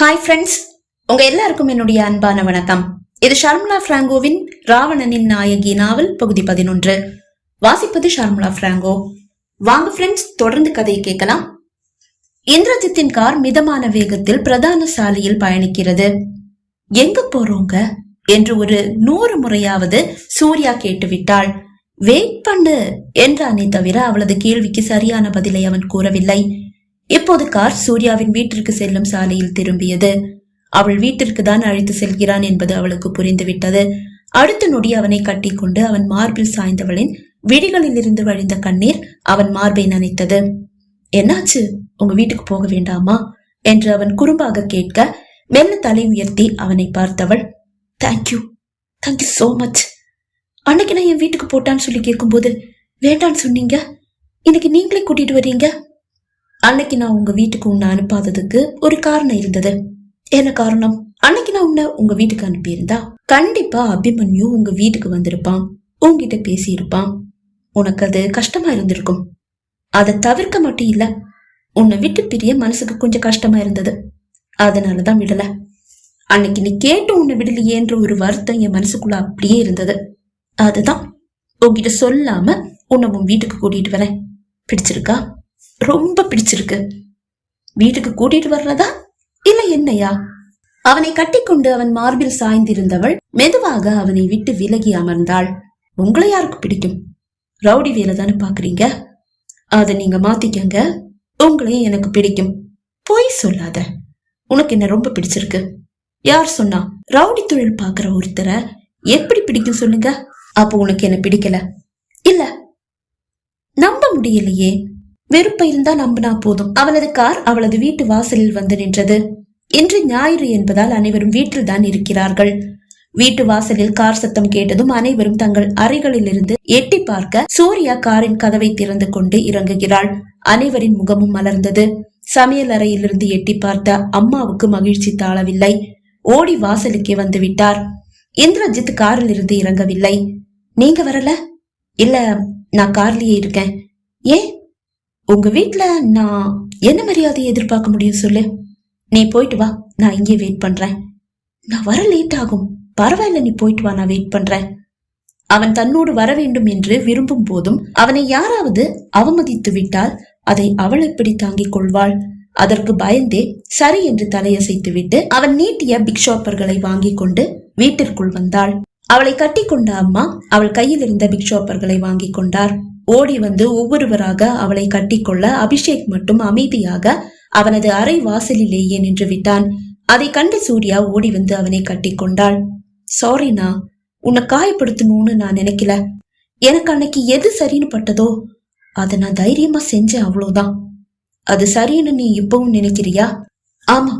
Hi friends உங்க எல்லாருக்கும் என்னுடைய அன்பான வணக்கம். இது ஷர்முலா பிராங்கோவின் ராவணனின் நாயகி நாவல் பகுதி பதினொன்று. வாசிப்பது ஷர்முலா பிராங்கோ. வாங்க ஃப்ரெண்ட்ஸ் தொடர்ந்து கதையை கேட்கலாம். இந்திரஜித்தின் கார் மிதமான வேகத்தில் பிரதான சாலையில் பயணிக்கிறது. எங்க போறோங்க? என்று ஒரு நூறு முறையாவது சூர்யா கேட்டுவிட்டாள். வெயிட் பண்ணு என்றானே தவிர அவளது கேள்விக்கு சரியான பதிலை அவன் கூறவில்லை. இப்போது கார் சூர்யாவின் வீட்டிற்கு செல்லும் சாலையில் திரும்பியது? அவள் வீட்டிற்கு தான் அழைத்து செல்கிறான் என்பது அவளுக்கு புரிந்துவிட்டது. அடுத்த நொடி அவனை கட்டிக்கொண்டு அவன் மார்பில் சாய்ந்தவளின் விழிகளில் இருந்து வழிந்த கண்ணீர் அவன் மார்பை நனைத்தது. என்னாச்சு? உங்க வீட்டுக்கு போக வேண்டாமா? என்று அவன் குறும்பாக கேட்க மெல்ல தலை உயர்த்தி அவனை பார்த்தவள் thank you thank you so much அன்னைக்கு நான் என் வீட்டுக்கு போட்டான்னு சொல்லி கேட்கும்போது வேண்டான்னு சொன்னீங்க? இன்னைக்கு நீங்களே கூட்டிட்டு வர்றீங்க அன்னைக்கு நான் உங்க வீட்டுக்கு உன்னை அனுப்பாததுக்கு ஒரு காரணம் இருந்தது. என்ன காரணம்? அன்னைக்கு நான் உன்னை உங்க வீட்டுக்கு அனுப்பியிருந்தா? கண்டிப்பா அபிமன்யு உங்க வீட்டுக்கு வந்திருப்பான். உங்ககிட்ட பேசியிருப்பான். உனக்கு அது கஷ்டமா இருந்திருக்கும். அதை தவிர்க்க மட்டும் இல்ல உன்னை விட்டு பிரிய மனசுக்கு கொஞ்சம் கஷ்டமா இருந்தது. அதனாலதான் விடல. அன்னைக்கு நீ கேட்டு உன்னை விடலையேன்ற ஒரு வருத்தம் என் மனசுக்குள்ள அப்படியே இருந்தது. அதுதான். உங்ககிட்ட சொல்லாம உன்னை உன் வீட்டுக்கு கூட்டிட்டு வரேன். பிடிச்சிருக்கா? ரொம்ப பிடிச்சிருக்கு. வீட்டுக்கு கூட்டிட்டு வர்றதா? இல்ல என்னையா? அவனை கட்டிக்கொண்டு அவன் மார்பில் சாய்ந்திருந்தவள் மெதுவாக அவனை விட்டு விலகி அமர்ந்தாள். உங்களை யாருக்கு பிடிக்கும்? ரவுடி வேலை தானே பாக்குறீங்க அதை நீங்க மாத்திக்கங்க. உங்களையும் எனக்கு பிடிக்கும். பொய் சொல்லாத. உனக்கு என்ன ரொம்ப பிடிச்சிருக்கு. யார் சொன்னா? ரவுடி தொழில் பாக்குற ஒருத்தரை எப்படி பிடிக்கும் சொல்லுங்க? அப்போ உனக்கு என்ன பிடிக்கல. இல்ல. நம்ப முடியலையே. வெறுப்ப நம்பினா போதும். அவளது கார் அவளது வீட்டு வாசலில் வந்து நின்றது. இன்று ஞாயிறு என்பதால் அனைவரும் வீட்டில் தான் இருக்கிறார்கள். வீட்டு வாசலில் கார் சத்தம் கேட்டதும் அனைவரும் தங்கள் அறைகளில் இருந்து எட்டி பார்க்க சூர்யா காரின் கதவை திறந்து கொண்டு இறங்குகிறாள். அனைவரின் முகமும் மலர்ந்தது. சமையல் அறையிலிருந்து எட்டி பார்த்த அம்மாவுக்கு மகிழ்ச்சி தாழவில்லை. ஓடி வாசலுக்கே வந்து விட்டார். இந்திரஜித் காரில் இருந்து இறங்கவில்லை. நீங்க வரல? இல்ல நான் கார்லயே இருக்கேன். ஏன்? உங்க வீட்ல நான் என்ன மரியாதையை எதிர்பார்க்க முடியும் சொல்லு? நீ போயிட்டு வா நான் இங்கே வெயிட் பண்றேன். நான் வர லேட் ஆகும். பரவாயில்ல நீ போயிட்டு வா நான் வெயிட் பண்றேன். அவன் தன்னோடு வர வேண்டும் என்று விரும்பும் போதும் அவனை யாராவது அவமதித்து விட்டால் அதை அவள் எப்படி தாங்கிக் கொள்வாள்? அதற்கு பயந்தே சரி என்று தலையசைத்துவிட்டு அவன் நீட்டிய பிக் ஷாப்பர்களை வாங்கிக் கொண்டு வீட்டிற்குள் வந்தாள். அவளை கட்டிக்கொண்ட அம்மா அவள் கையில் இருந்த பிக் ஷாப்பர்களை வாங்கிக் கொண்டார். ஓடி வந்து ஒவ்வொருவராக அவளை கட்டிக்கொள்ள அபிஷேக் மட்டும் அமைதியாக அவனது அறை வாசலிலேயே நின்று விட்டான். அதை கண்டு சூர்யா ஓடி வந்து அவனை கட்டிக்கொண்டாள். சாரிண்ணா உன்னை காயப்படுத்தணும்னு நான் நினைக்கல. எனக்கு அன்னைக்கு எது சரின்னு பட்டதோ அதை நான் தைரியமா செஞ்சேன் அவ்வளவுதான். அது சரின்னு நீ இப்பவும் நினைக்கிறியா? ஆமா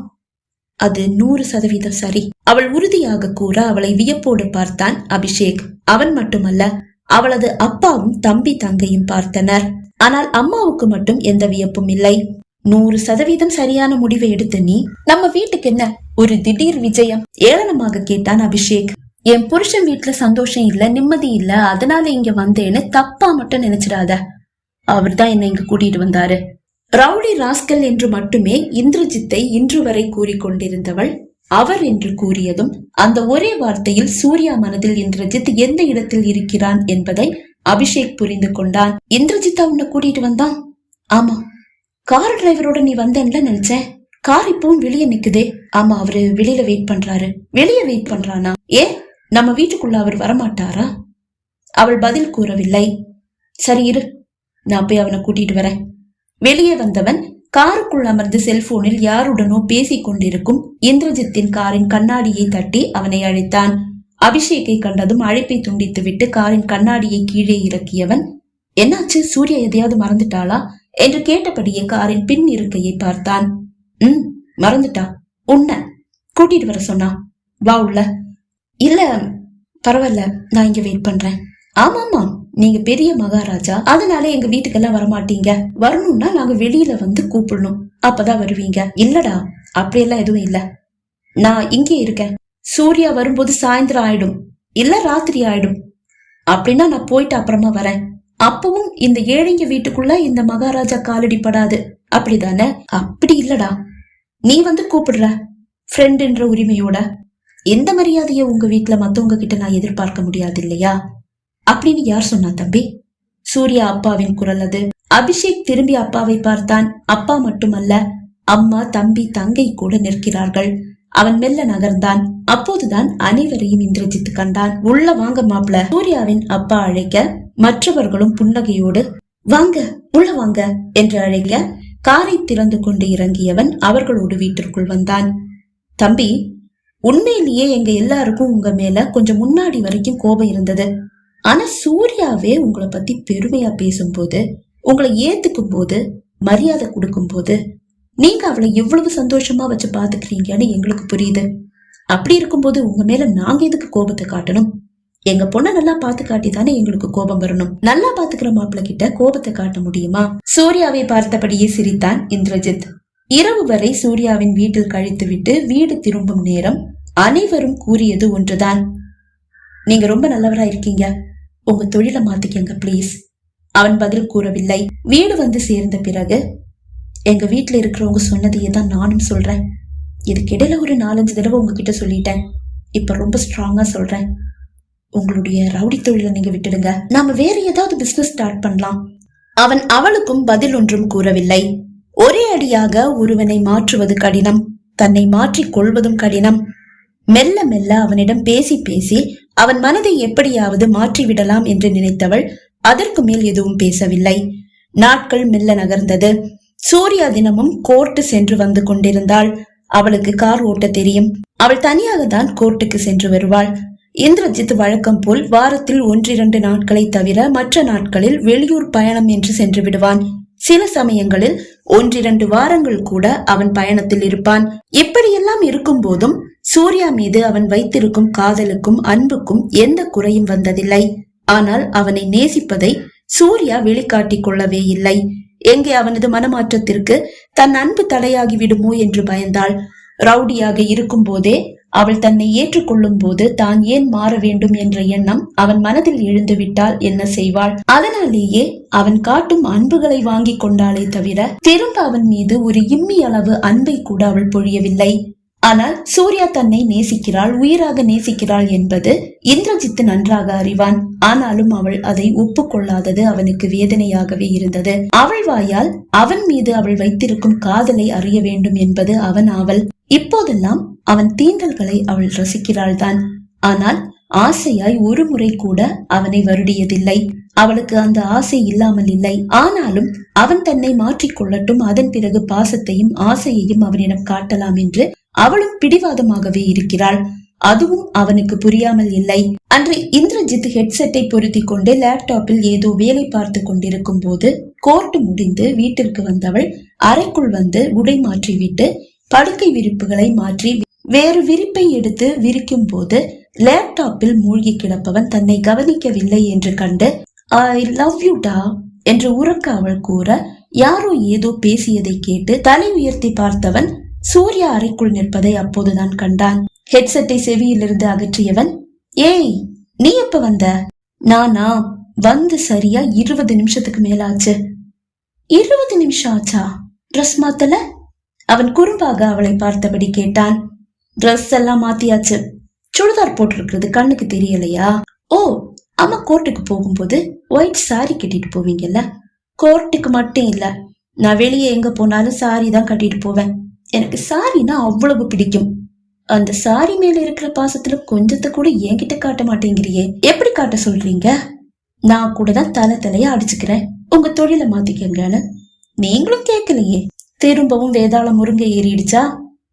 அது நூறு சதவீதம் சரி. அவள் உறுதியாக கூற அவளை வியப்போடு பார்த்தான் அபிஷேக். அவன் மட்டுமல்ல அவளது அப்பாவும் தம்பி தங்கையும் பார்த்தனர். ஆனால் அம்மாவுக்கு மட்டும் எந்த வியப்பும் இல்லை. நூறு சதவீதம் சரியான முடிவை எடுத்த நீ நம்ம வீட்டுக்கு என்ன? ஒரு திடீர் விஜயம். ஏளனமாக கேட்டான் அபிஷேக். என் புருஷன் வீட்டுல சந்தோஷம் இல்ல நிம்மதி இல்ல அதனால இங்க வந்தேன்னு தப்பா மட்டும் நினைச்சிடாத. அவர்தான் என்னை இங்க கூட்டிட்டு வந்தாரு. ரவுடி ராஸ்கல் என்று மட்டுமே இந்திரஜித்தை இன்று வரை கூறிக்கொண்டிருந்தவள் அவர் என்று கூறியதும் அந்த ஒரே வார்த்தையில் சூர்யா மனதில் இந்திரஜித் எந்த இடத்தில் இருக்கிறான் என்பதை அபிஷேக் புரிந்து கொண்டான். இந்திரஜித்தா உன்னை கூட்டிட்டு வந்தான்? ஆமா. கார் டிரைவரோட நீ வந்தேன்ல நினைச்சேன் கார் இப்பவும் வெளியே நிக்குதே. ஆமா அவரு வெளியில வெயிட் பண்றாரு. வெளியே வெயிட் பண்றானா? ஏ நம்ம வீட்டுக்குள்ள அவர் வரமாட்டாரா? அவள் பதில் கூறவில்லை. சரி இரு நான் போய் அவனை கூட்டிட்டு வரேன். வெளியே வந்தவன் காருக்குள் அமர்ந்து செல்போனில் யாருடனோ பேசிக் கொண்டிருக்கும் இந்திரஜித்தின் காரின் கண்ணாடியை தட்டி அவனை அழைத்தான். அபிஷேக்கை கண்டதும் அழைப்பை துண்டித்துவிட்டு காரின் கண்ணாடியை கீழே இறக்கியவன் என்னாச்சு? சூர்யா எதையாவது மறந்துட்டாளா? என்று கேட்டபடியே காரின் பின் இருக்கையை பார்த்தான். ம் மறந்துட்டா? உன்ன கூட்டிட்டு வர சொன்னா? வா உள்ள. இல்ல பரவாயில்ல நான் இங்க வெயிட் பண்றேன். ஆமாமா நீங்க பெரிய மகாராஜா அதனால எங்க வீட்டுக்கெல்லாம் வரமாட்டீங்க. வரணும்னா நாங்க வெளியில வந்து கூப்பிடணும். அப்பதான் வருவீங்க. இல்லடா அப்படியெல்லாம் எதுவும் இல்ல. நான் இங்கே இருக்கேன். சூர்யா வரும்போது சாயந்தரம் ஆயிடும். இல்ல ராத்திரி ஆயிடும். அப்படின்னா நான் போயிட்டு அப்புறமா வரேன். அப்பவும் இந்த ஏழைங்க வீட்டுக்குள்ள இந்த மகாராஜா காலடி படாது. அப்படிதானே? அப்படி இல்லடா. நீ வந்து கூப்பிடுற ஃப்ரெண்டுன்ற உரிமையோட. எந்த மரியாதையை உங்க வீட்டுல மத்தவங்க கிட்ட நான் எதிர்பார்க்க முடியாது இல்லையா? அப்படின்னு யார் சொன்னா தம்பி? சூர்யா அப்பாவின் குரல் அது. அபிஷேக் திரும்பி அப்பாவை பார்த்தான். அப்பா மட்டுமல்ல அம்மா தம்பி தங்கை கூட நிற்கிறார்கள். அவன் மெல்ல நகர்ந்தான். அப்போதுதான் அனைவரையும் இந்திரஜித் கண்டான். உள்ள வாங்க மாப்ள. சூர்யாவின் அப்பா அழைக்க மற்றவர்களும் புன்னகையோடு வாங்க உள்ள வாங்க என்று அழைக்க காரை திறந்து கொண்டு இறங்கியவன் அவர்களோடு வீட்டிற்குள் வந்தான். தம்பி உண்மையிலேயே எங்க எல்லாருக்கும் உங்க மேல கொஞ்சம் முன்னாடி வரைக்கும் கோபம் இருந்தது. ஆனா சூர்யாவே உங்களை பத்தி பெருமையா பேசும்போது உங்களை ஏத்துக்கும் போது மரியாதை கொடுக்கும் போது நீங்க அவளை எவ்வளவு சந்தோஷமா வச்சு பாத்துக்கிறீங்கன்னு எங்களுக்கு புரியுது. அப்படி இருக்கும்போது உங்க மேல நாங்க எதுக்கு கோபத்தை காட்டணும்? எங்க பொண்ணை நல்லா பாத்து காட்டி தானே எங்களுக்கு கோபம் வரணும். நல்லா பாத்துக்கிற மாப்பிள்ள கிட்ட கோபத்தை காட்ட முடியுமா? சூர்யாவை பார்த்தபடியே சிரித்தான் இந்திரஜித். இரவு வரை சூர்யாவின் வீட்டில் கழித்துவிட்டு வீடு திரும்பும் நேரம் அனைவரும் கூறியது ஒன்றுதான். நீங்க ரொம்ப நல்லவரா இருக்கீங்க. உங்க தொழிலை மாத்திக்கங்க ப்ளீஸ் அவன் பதில் கூறவில்லை. வீடு வந்து சேர்ந்த பிறகு எங்க வீட்டில் இருக்கிறவங்க சொன்னதையே தான் நானும் சொல்றேன். இதுக்கிடையில ஒரு நாலஞ்சு தடவை உங்ககிட்ட சொல்லிட்டேன். இப்ப ரொம்ப ஸ்ட்ராங்கா சொல்றேன். உங்களுடைய ரவுடி தொழிலை நீங்க விட்டுடுங்க. நாம வேற ஏதாவது பிசினஸ் ஸ்டார்ட் பண்ணலாம். அவன் அவளுக்கும் பதில் ஒன்றும் கூறவில்லை. ஒரே அடியாக ஒருவனை மாற்றுவது கடினம். தன்னை மாற்றிக் கொள்வதும் கடினம். மெல்ல மெல்ல அவனிடம் பேசி பேசி அவன் மனதை எப்படியாவது மாற்றிவிடலாம் என்று நினைத்தவள் அதற்கு மேல் எதுவும் பேசவில்லை. நாட்கள் மெல்ல நகர்ந்தது. சூர்யா தினமும் கோர்ட்டு சென்று வந்து கொண்டிருந்தாள். அவளுக்கு கார் ஓட்ட தெரியும். அவள் தனியாக தான் கோர்ட்டுக்கு சென்று வருவாள். இந்திரஜித் வழக்கம் போல் வாரத்தில் ஒன்றிரண்டு நாட்களை தவிர மற்ற நாட்களில் வெளியூர் பயணம் என்று சென்று விடுவான். சில சமயங்களில் ஒன்றிரண்டு வாரங்கள் கூட அவன் பயணத்தில் இருப்பான். இப்படியெல்லாம் இருக்கும் போதும் சூர்யா மீது அவன் வைத்திருக்கும் காதலுக்கும் அன்புக்கும் எந்த குறையும் வந்ததில்லை. ஆனால் அவனை நேசிப்பதை சூர்யா வெளிக்காட்டிக் கொள்ளவே இல்லை. எங்கே அவனது மனமாற்றத்திற்கு தன் அன்பு தடையாகி விடுமோ என்று பயந்தாள். ரவுடியாக இருக்கும் போதே அவள் தன்னை ஏற்றுக்கொள்ளும் போது தான் ஏன் மாற வேண்டும் என்ற எண்ணம் அவன் மனதில் எழுந்துவிட்டால் என்ன செய்வாள்? அதனாலேயே அவன் காட்டும் அன்புகளை வாங்கி கொண்டாளே தவிர திரும்ப அவன் மீது ஒரு இம்மி அளவு அன்பை கூட அவள் பொழியவில்லை. ஆனால் சூர்யா தன்னை நேசிக்கிறாள் உயிராக நேசிக்கிறாள் என்பது இந்திரஜித்து நன்றாக அறிவான். ஆனாலும் அவள் அதை ஒப்புக்கொள்ளாதது அவனுக்கு வேதனையாகவே இருந்தது. அவள் வாயால் அவன் மீது அவள் வைத்திருக்கும் காதலை அறிய வேண்டும் என்பது அவன் ஆவல். இப்போதெல்லாம் அவன் தீண்டல்களை அவள் ரசிக்கிறாள் தான் ஆனால் ஆசையாய் ஒரு முறை கூட அவனை வருடியதில்லை. அவளுக்கு அந்த ஆசை இல்லாமல் இல்லை. ஆனாலும் அவன் தன்னை மாற்றிக் கொள்ளட்டும் அதன் பிறகு பாசத்தையும் ஆசையையும் அவனிடம் காட்டலாம் என்று அவளும் பிடிவாதமாகவே இருக்கிறாள். அதுவும் அவனுக்கு புரியாமல் இல்லை. அன்று இந்திரஜித் ஹெட்செட்டை பொருத்தி கொண்டு லேப்டாப்பில் ஏதோ வேலை பார்த்து கொண்டிருக்கும் போது கோர்ட் முடிந்து வீட்டிற்கு வந்தவள் அறைக்குள் வந்து உடை மாற்றிவிட்டு படுக்கை விரிப்புகளை மாற்றி வேறு விரிப்பை எடுத்து விரிக்கும் போது லேப்டாப்பில் மூழ்கி கிடப்பவன் தன்னை கவனிக்கவில்லை என்று கண்டு ஐ லவ் யூ டா என்று உறக்க அவள் கூற யாரோ ஏதோ பேசியதை கேட்டு தலை உயர்த்தி பார்த்தவன் சூர்யா அறைக்குள் நிற்பதை அப்போதுதான் கண்டான். ஹெட்செட்டை செவியிலிருந்து அகற்றியவன் ஏய் நீ எப்ப வந்த? நானா வந்து சரியா இருபது நிமிஷத்துக்கு மேலாச்சு. இருபது நிமிஷம் ஆச்சா? ட்ரெஸ் மாத்தல? அவன் குறும்பாக அவளை பார்த்தபடி கேட்டான். ட்ரெஸ் எல்லாம் மாத்தியாச்சு. சுடிதார் போட்டிருக்கிறது கண்ணுக்கு தெரியலையா? ஓ அம்மா கோர்ட்டுக்கு போகும்போது ஒயிட் சாரி கட்டிட்டு போவீங்கல்ல? கோர்ட்டுக்கு மட்டும் இல்ல. நான் வெளியே எங்க போனாலும் சாரி தான் கட்டிட்டு போவேன். எனக்கு சாரினா அவ்வளவு பிடிக்கும். அந்த சாரி மேல இருக்கிற பாசத்துல கொஞ்சத்தை கூட என்கிட்ட காட்ட மாட்டேங்கிறியே. எப்படி காட்ட சொல்றீங்க? நான் கூட தான் தலை தலையா அடிச்சுக்கிறேன். உங்க தொழிலை மாத்திக்கங்கன்னு. நீங்களும் கேட்கலையே. திரும்பவும் வேதாளம் முருங்கை ஏறிடுச்சா?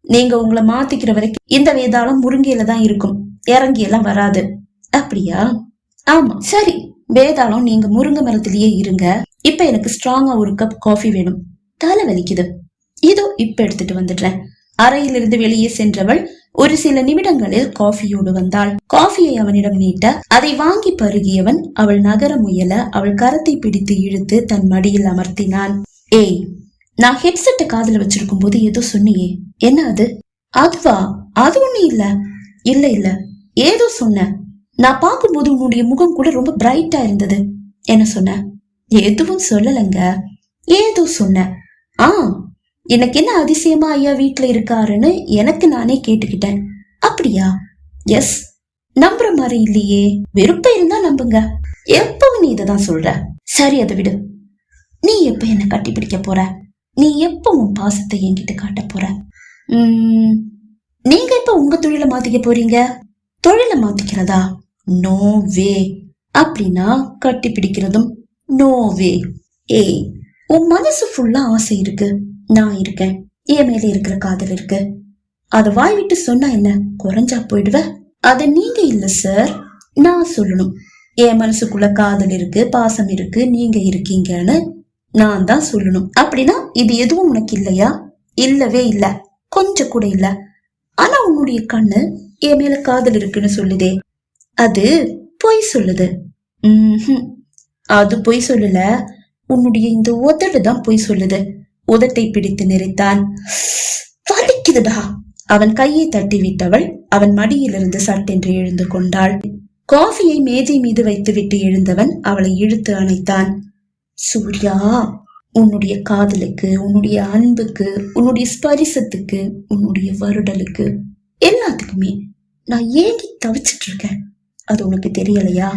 நீங்க உங்களை மாத்திக்கிற வரைக்கும் இந்த வேதாளம் முருங்கையில தான் இருக்கும். இறங்கி எல்லாம் வராது. அப்படியா? ஆமா சரி. வேதாளம் நீங்க முருங்கை மரத்திலேயே இருங்க. இப்ப எனக்கு ஸ்ட்ராங்கா ஒரு கப் காஃபி வேணும். தலை வலிக்குது. இப்ப எடுத்துட்டு வந்துடுறேன். அறையிலிருந்து வெளியே சென்றவள் ஒரு சில நிமிடங்களில் காஃபியோடு வந்தாள். காஃபியை அவனிடம் நீட்ட அதை வாங்கி பருகியவன் அவள் நகர முயல அவள் கரத்தை பிடித்து இழுத்து தன் மடியில் அமர்த்தினான். ஏய் நான் ஹெட்செட்டை காதல வச்சிருக்கும் போது ஏதோ சொன்னியே. என்ன அது? அதுவா? அது ஒண்ணு இல்ல. இல்ல இல்ல. ஏதோ சொன்ன. நான் பார்க்கும்போது உன்னுடைய முகம் கூட ரொம்ப பிரைட்டா இருந்தது. என்ன சொன்ன? எதுவும் சொல்லலங்க. ஏதோ சொன்ன. ஆ எனக்கு என்ன அதிசயமா ஐயா வீட்டில் இருக்காருன்னு எனக்கு நானே கேட்டுக்கிட்டேன். அப்படியா? எஸ் நம்புற மாதிரி இல்லையே. வெறுப்ப இருந்தா நம்புங்க. எப்பவும் நீ இததான் சொல்ற? சரி அதை விடு. நீ எப்ப என்ன கட்டி பிடிக்க போற? நீ எப்ப உன் பாசத்தை என்கிட்ட காட்ட போற? உம், நீங்க இப்ப உங்க தொழிலை மாத்திக்க போறீங்க? தொழிலை மாத்திக்கிறதா? நோ வே அப்படின்னா கட்டி பிடிக்கிறதும் நோ வே ஏய் உன் மனசு ஃபுல்லா ஆசை இருக்கு. நான் இருக்கேன். என் மேல இருக்கிற காதல் இருக்கு. அத வாய் விட்டு சொன்னா என்ன? குறைஞ்சா போயிடுவ? அத நீங்க இல்ல சார் நான் சொல்லணும். என் மனசுக்குள்ள காதல் இருக்கு பாசம் இருக்கு நீங்க இருக்கீங்கன்னு நான் தான் சொல்லணும். அப்படின்னா இது எதுவும் உனக்கு இல்லையா? இல்லவே இல்ல. கொஞ்சம் கூட இல்ல. ஆனா உன்னுடைய கண்ணு என் மேல காதல் இருக்குன்னு சொல்லுதே. அது பொய் சொல்லுது. ம்ஹும். அது பொய் சொல்லல. உன்னுடைய இந்த உதடு தான் பொய் சொல்லுது. உதட்டை பிடித்து நெறித்தான் வலிக்குதுடா அவன் கையை தட்டி விட்டவள் அவன் மடியிலிருந்து சட்டென்று எழுந்து கொண்டாள். காஃபியை மேஜை மீது வைத்துவிட்டு எழுந்தவன் அவளை இழுத்து அணைத்தான். சூர்யா உன்னுடைய காதலுக்கு உன்னுடைய அன்புக்கு உன்னுடைய ஸ்பரிசத்துக்கு உன்னுடைய வருடலுக்கு எல்லாத்துக்குமே நான் ஏங்கி தவிச்சிட்டு இருக்கேன். அது உனக்கு தெரியலையா?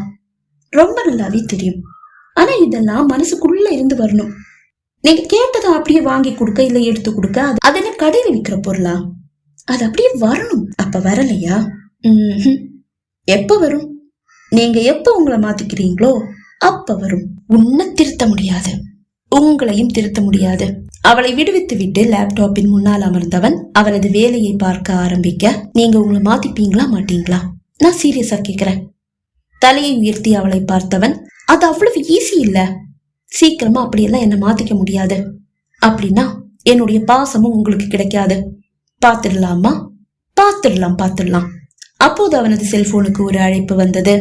ரொம்ப நல்லாவே தெரியும். ஆனா இதெல்லாம் மனசுக்குள்ள இருந்து வரணும். நீங்க கேட்டதை அப்படியே வாங்கி கொடுக்க இல்ல எடுத்து கொடுக்க அது அதென்ன கடையில் விற்கிற பொருளா? அது அப்படியே வரணும். அப்ப வரலையா? எப்ப வரும்? நீங்க எப்ப உங்களை மாத்திக்கிறீங்களோ அப்ப வரும். உன்னை திருத்த முடியாது. உங்களையும் திருத்த முடியாது. அவளை விடுவித்து விட்டு லேப்டாப்பின் முன்னால் அமர்ந்தவன் அவனது வேலையை பார்க்க ஆரம்பிக்க நீங்க உங்களை மாத்திப்பீங்களா மாட்டீங்களா? நான் சீரியஸா கேக்குறேன். தலையை உயர்த்தி அவளை பார்த்தவன் அது அவ்வளவு ஈஸி இல்ல. சீக்கிரமா அப்படியெல்லாம் என்ன மாத்திக்க முடியாது. அப்படின்னா என்னுடைய பாசமும் உங்களுக்கு கிடைக்காது. பாத்துடலாமா பாத்துடலாம் பாத்துடலாம் அப்போது அவனது செல்போனுக்கு ஒரு அழைப்பு வந்தது.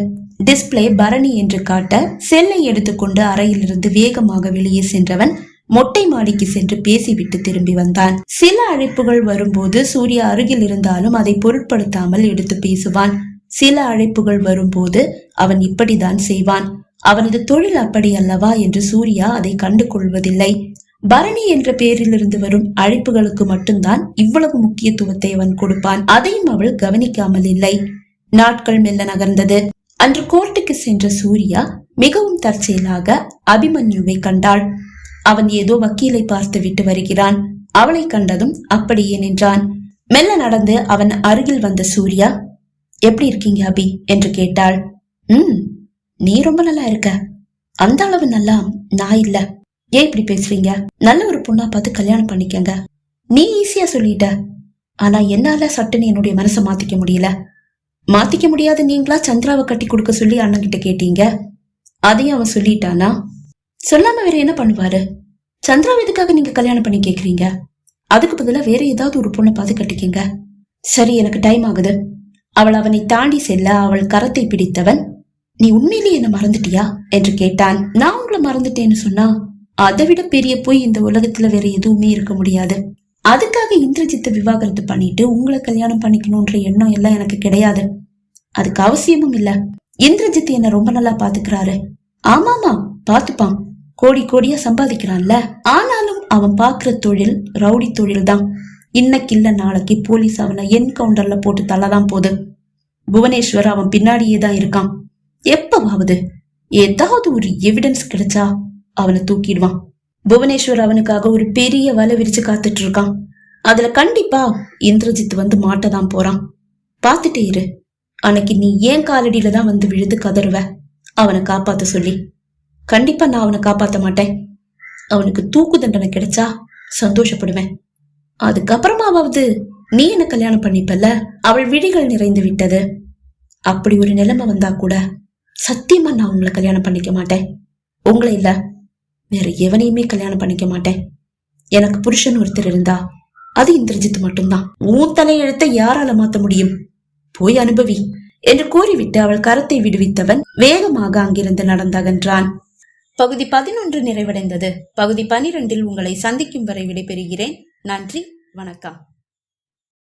டிஸ்பிளே பரணி என்று காட்ட செல்லை எடுத்துக்கொண்டு அறையிலிருந்து வேகமாக வெளியே சென்றவன் மொட்டை மாடிக்கு சென்று பேசிவிட்டு திரும்பி வந்தான். சில அழைப்புகள் வரும்போது சூர்யா அருகில் இருந்தாலும் அதை பொருட்படுத்தாமல் எடுத்து பேசுவான். சில அழைப்புகள் வரும்போது அவன் இப்படிதான் செய்வான். அவனது தொழில் அப்படி அல்லவா என்று சூர்யா அதை கண்டு கொள்வதில்லை. பரணி என்ற பெயரிலிருந்து வரும் அழைப்புகளுக்கு மட்டும்தான் இவ்வளவு முக்கியத்துவத்தை அவன் கொடுப்பான். அதையும் அவள் கவனிக்காமல் இல்லை. நாட்கள் மெல்ல நகர்ந்தது. அன்று கோர்ட்டுக்கு சென்ற சூர்யா மிகவும் தற்செயலாக அபிமன்யுவை கண்டாள். அவன் ஏதோ வக்கீலை பார்த்து விட்டு வருகிறான். அவளை கண்டதும் அப்படியே நின்றான். மெல்ல நடந்து அவன் அருகில் வந்த சூர்யா எப்படி இருக்கீங்க அபி? என்று கேட்டாள். உம் நீ ரொம்ப நல்லா இருக்க. அந்த அளவு நல்லா நான் இல்ல. ஏன் இப்படி பேசுறீங்க? நல்ல ஒரு பொண்ணா பார்த்து கல்யாணம் பண்ணிக்கங்க. நீ ஈஸியா சொல்லிட்ட. ஆனா என்னால சட்டுன்னு என்னுடைய மனசை மாத்திக்க முடியல. மாத்திக்க முடியாத நீங்களா சந்திராவை கட்டி கொடுக்க சொல்லி அண்ணன் கிட்ட கேட்டீங்க? அதையும் அவன் சொல்லிட்டானா? சொல்லாம வேற என்ன பண்ணுவாரு? சந்திராவை எதுக்காக நீங்க கல்யாணம் பண்ணி கேக்குறீங்க? அதுக்கு பதிலா வேற ஏதாவது ஒரு பொண்ணை பார்த்து கட்டிக்கங்க. சரி எனக்கு டைம் ஆகுது. அவள் அவனை தாண்டி செல்ல அவள் கரத்தை பிடித்தவன் நீ உண்மையிலேயே என்ன மறந்துட்டியா? என்று கேட்டான். நான் உங்களை மறந்துட்டேன்னு சொன்னா அதை விட பெரிய போய் இந்த உலகத்துல வேற எதுவுமே இருக்க முடியாது. அதுக்காக இந்திரஜித்தை விவாகரத்து பண்ணிட்டு உங்களை கல்யாணம் பண்ணிக்கணும்ன்ற எண்ணம் எல்லாம் எனக்கு கிடையாது. அதுக்கு அவசியமும் இல்ல. இந்திரஜித் என்ன ரொம்ப நல்லா பாத்துக்கிறாரு. ஆமாமா பாத்துப்பான். கோடி கோடியா சம்பாதிக்கிறான்ல. ஆனாலும் அவன் பாக்குற தொழில் ரவுடி தொழில் தான் இன்னைக்கு இல்ல நாளைக்கு போலீஸ் அவனை என்கவுண்டர்ல போட்டு தள்ளதான் போகுது. புவனேஸ்வர் அவன் பின்னாடியே தான் இருக்கான். எப்பவாவது ஏதாவது ஒரு எவிடன்ஸ் கிடைச்சா அவனை தூக்கிடுவான். புவனேஸ்வர் அவனுக்காக ஒரு பெரிய வலை விரிச்சு காத்துட்டு இருக்கான். அதுல கண்டிப்பா இந்திரஜித் வந்து மாட்டதான் போறான். பாத்துட்டே இரு. அன்னைக்கு நீ ஏன் காலடியில தான் வந்து விழுந்து கதறுவ? அவனை காப்பாத்த சொல்லி. கண்டிப்பா நான் அவனை காப்பாத்த மாட்டேன். அவனுக்கு தூக்கு தண்டனை கிடைச்சா சந்தோஷப்படுவேன். அதுக்கப்புறமாவது நீ என்ன கல்யாணம் பண்ணிப்பல்ல? அவள் விழிகள் நிறைந்து விட்டது. அப்படி ஒரு நிலைமை வந்தா கூட சத்தியமா நான் உங்களை கல்யாணம் பண்ணிக்க மாட்டேன். உங்களை இல்ல வேற எவனையுமே கல்யாணம் பண்ணிக்க மாட்டேன். எனக்கு புருஷன் ஒருத்தர் இருந்தா அது இந்திரஜித் மட்டும்தான். உன் தலையெழுத்தை யாரால மாத்த முடியும்? போய் அனுபவி என்று கூறிவிட்டு அவள் கரத்தை விடுவித்தவன் வேகமாக அங்கிருந்து நடந்தகன்றான். பகுதி பதினொன்று நிறைவடைந்தது. பகுதி பனிரெண்டில் உங்களை சந்திக்கும் வரை விடைபெறுகிறேன். நன்றி வணக்கம்.